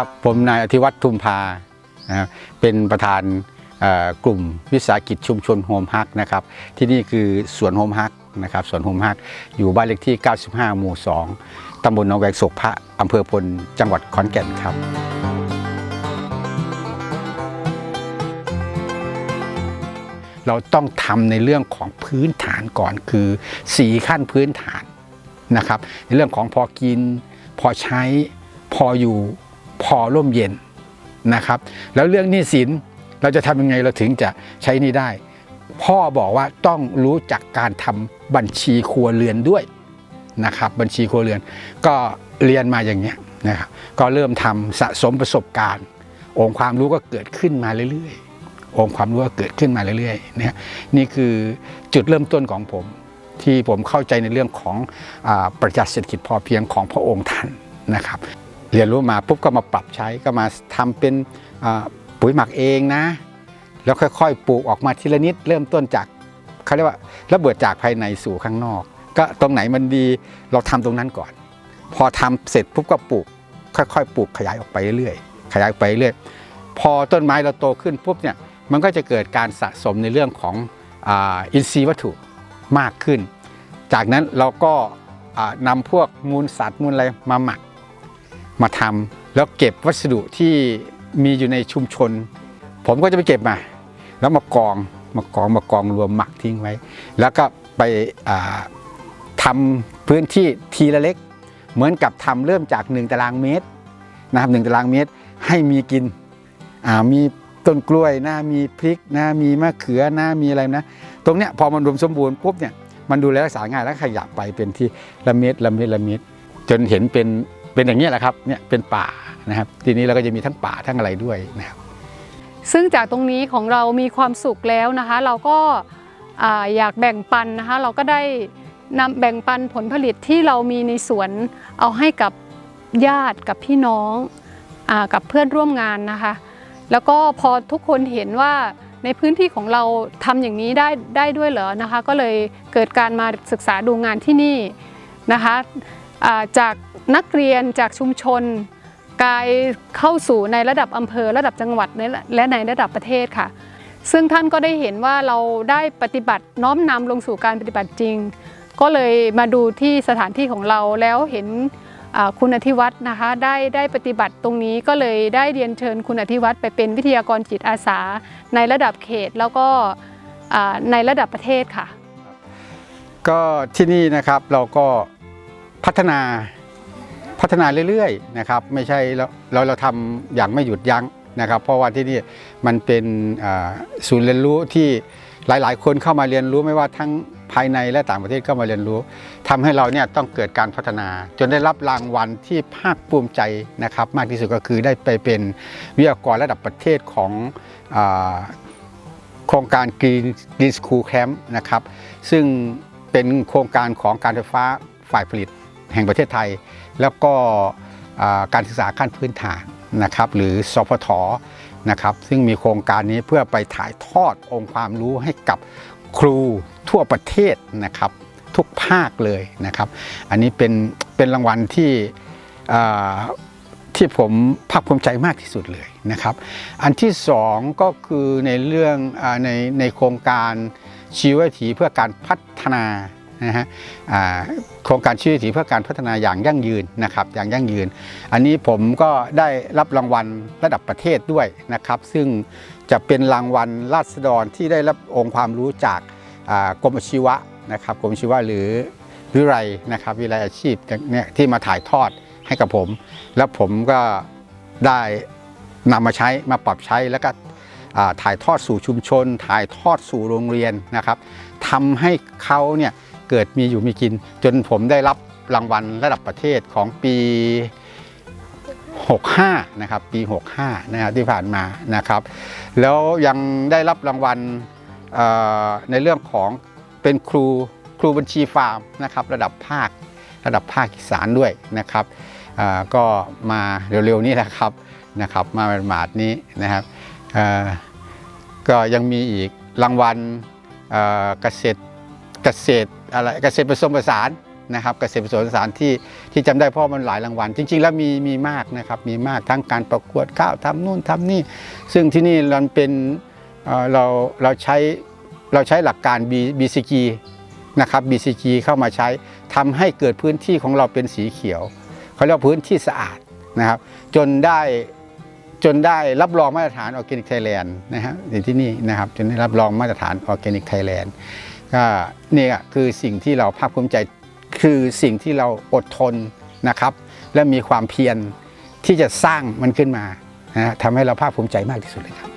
ครับผมนายอธิวัตรทุมพานะครับเป็นประธานกลุ่มวิสาหกิจชุมชนโฮมฮักนะครับที่นี่คือสวนโฮมฮักนะครับสวนโฮมฮักอยู่บ้านเลขที่ 95 หมู่ 2 ตำบลหนองแวงโศกพระอำเภอพลจังหวัดขอนแก่นครับ เราต้องทำในเรื่องของพื้นฐานก่อนคือ4ขั้นพื้นฐานนะครับในเรื่องของพอกิน พอใช้พออยู่ พอร่มเย็นนะครับ แล้วเรื่องหนี้สินเราจะทำยังไงเราถึงจะใช้หนี่ได้ พ่อบอกว่าต้องรู้จักการทำบัญชีครัวเรือนด้วยนะครับ บัญชีครัวเรือน ก็เรียนมาอย่างเนี้ยนะครับก็เริ่มทำสะสมประสบการณ์ องค์ความรู้ก็เกิดขึ้นมาเรื่อยๆ องค์ความรู้ก็เกิดขึ้นมาเรื่อยๆนะนี่คือจุดเริ่มต้นของผม ที่ผมเข้าใจในเรื่องของอประจักษ์เศรษฐกิจพอเพียงของพระองค์ท่านนะครับ เรียนรู้มาปุ๊บก็มาปรับใช้ก็มาทำเป็นปุ๋ยหมักเองนะ แล้วค่อยๆ ปลูกออกมาทีละนิด เริ่มต้นจากเขาเรียกว่าระเบิดจากภายในสู่ข้างนอก ก็ตรงไหนมันดีเราทำตรงนั้นก่อน พอทำเสร็จปุ๊บก็ปลูก ค่อยๆ ปลูกขยายออกไปเรื่อยๆขยายออไปเรื่อยพอต้นไม้เราโตขึ้นปุ๊บเนี่ยมันก็จะเกิดการสะสมในเรื่องของอินทรีย์วัตถุมากขึ้น จากนั้นเราก็อ่านำพวกมูลสัตว์มูลอะไรมาหมัก มาทำแล้วเก็บวัสดุที่มีอยู่ในชุมชน ผมก็จะไปเก็บมา แล้วมากองมากองมากองรวมหมักทิ้งไว้ แล้วก็ไปอ่าทำพื้นที่ทีละเล็ก เหมือนกับทำเริ่มจาก 1 ตารางเมตรนะครับหตารางเมตรให้มีกินมีต้นกล้วยนะมีพริกนะมีมะเขือนะมีอะไรนะ ตรงเนี้ยพอมันรวมสมบูรณ์ปุ๊บเนี่ยมันดูแลรักษาง่ายแล้วขยับไปเป็นที่ละเม็ดละเม็ดละเม็ดจนเห็นเป็น เป็นอย่างนี้แหละครับเนี่ยเป็นป่านะครับ ทีนี้เราก็จะมีทั้งป่าทั้งอะไรด้วยนะครับซึ่งจากตรงนี้ของเรามีความสุขแล้วนะคะ เราก็อาอยากแบ่งปันนะคะ เราก็ได้นำแบ่งปันผลผลิตที่เรามีในสวนเอาให้กับญาติกับพี่น้องอกับเพื่อนร่วมงานนะคะ แล้วก็พอทุกคนเห็นว่าในพื้นที่ของเราทำอย่างนี้ได้ได้ด้วยเหรอนะคะ ก็เลยเกิดการมาศึกษาดูงานที่นี่นะคะ จากนักเรียนจากชุมชน กลายเข้าสู่ในระดับอำเภอระดับจังหวัดและในระดับประเทศค่ะ ซึ่งท่านก็ได้เห็นว่าเราได้ปฏิบัติน้อมนำลงสู่การปฏิบัติจริง ก็เลยมาดูที่สถานที่ของเราแล้วเห็นคุณอธิวัฒน์นะคะได้ได้ปฏิบัติตรงนี้ก็เลยได้เรียนเชิญคุณอธิวัฒน์ไปเป็นวิทยากรจิตอาสา ในระดับเขตแล้วก็ในระดับประเทศค่ะ ก็ที่นี่นะครับเราก็ พัฒนาพัฒนาเรื่อยๆนะครับไม่ใช่เราเราเราทำอย่างไม่หยุดยั้งนะครับ เพราะว่าที่นี่มันเป็นศูนย์เรียนรู้ที่หลายๆ คนเข้ามาเรียนรู้ไม่ว่าทั้งภายในและต่างประเทศเข้ามาเรียนรู้ทำให้เราเนี่ยต้องเกิดการพัฒนา จนได้รับรางวัลที่ภาคภูมิใจนะครับ มากที่สุดก็คือได้ไปเป็นวิทยากรระดับประเทศของโครงการ Green Green School Camp นะครับซึ่งเป็นโครงการของการไฟฟ้าฝ่ายผลิต แห่งประเทศไทย แล้วก็การศึกษาขั้นพื้นฐานนะครับหรือสพทนะครับซึ่งมีโครงการนี้เพื่อไปถ่ายทอดองค์ความรู้ให้กับครูทั่วประเทศนะครับทุกภาคเลยนะครับ อันนี้เป็นเป็นรางวัลที่ที่ผมภาคภูมิใจมากที่สุดเลยนะครับ อันที่สองก็คือในเรื่องอในในโครงการชีววิถีเพื่อการพัฒนา นะฮะโครงการชีววิถีเพื่อการพัฒนาอย่างยั่งยืนนะครับอย่างยั่งยืน อันนี้ผมก็ได้รับรางวัลระดับประเทศด้วยนะครับ ซึ่งจะเป็นรางวัลราษฎรที่ได้รับองค์ความรู้จากกรมชีวะนะครับกรมชีวะหรือวิไลนะครับวิไลอาชีพเนี่ยที่มาถ่ายทอดให้กับผม แล้วผมก็ได้นำมาใช้มาปรับใช้แล้วก็ถ่ายทอดสู่ชุมชน ถ่ายทอดสู่โรงเรียนนะครับทำให้เขาเนี่ย เกิดมีอยู่มีกิน จนผมได้รับรางวัลระดับประเทศของปี 65 นะครับ ปี 65 นะครับที่ผ่านมานะครับ แล้วยังได้รับรางวัลในเรื่องของเป็นครูครูบัญชีฟาร์มนะครับ ระดับภาคระดับภาคอีสานด้วยนะครับก็มาเร็วๆนี้แหละครับนะครับ มาหมาดนี้นะครับก็ยังมีอีกรางวัลเกษตรเกษตร อะไรเกษตรผสมผสานนะครับเกษตรผสมผสานที่ที่จำได้เพราะมันหลายรางวัล จริง ๆ แล้วมีมีมากนะครับมีมากทั้งการประกวดข้าวทำนู่นทำนี่ ซึ่งที่นี่เราเป็นเอ่อเราเราใช้เราใช้หลักการ B BCG นะครับ BCG เข้ามาใช้ทำให้เกิดพื้นที่ของเราเป็นสีเขียวเขาเรียกว่าพื้นที่สะอาดนะครับ จนได้จนได้รับรองมาตรฐานออร์แกนิกไทยแลนด์นะฮะอยู่ที่นี่นะครับจนได้รับรองมาตรฐานออร์แกนิกไทยแลนด์ ก็เนี่ยคือสิ่งที่เราภาคภูมิใจคือสิ่งที่เราอดทนนะครับ และมีความเพียรที่จะสร้างมันขึ้นมานะทำให้เราภาคภูมิใจมากที่สุดเลยครับ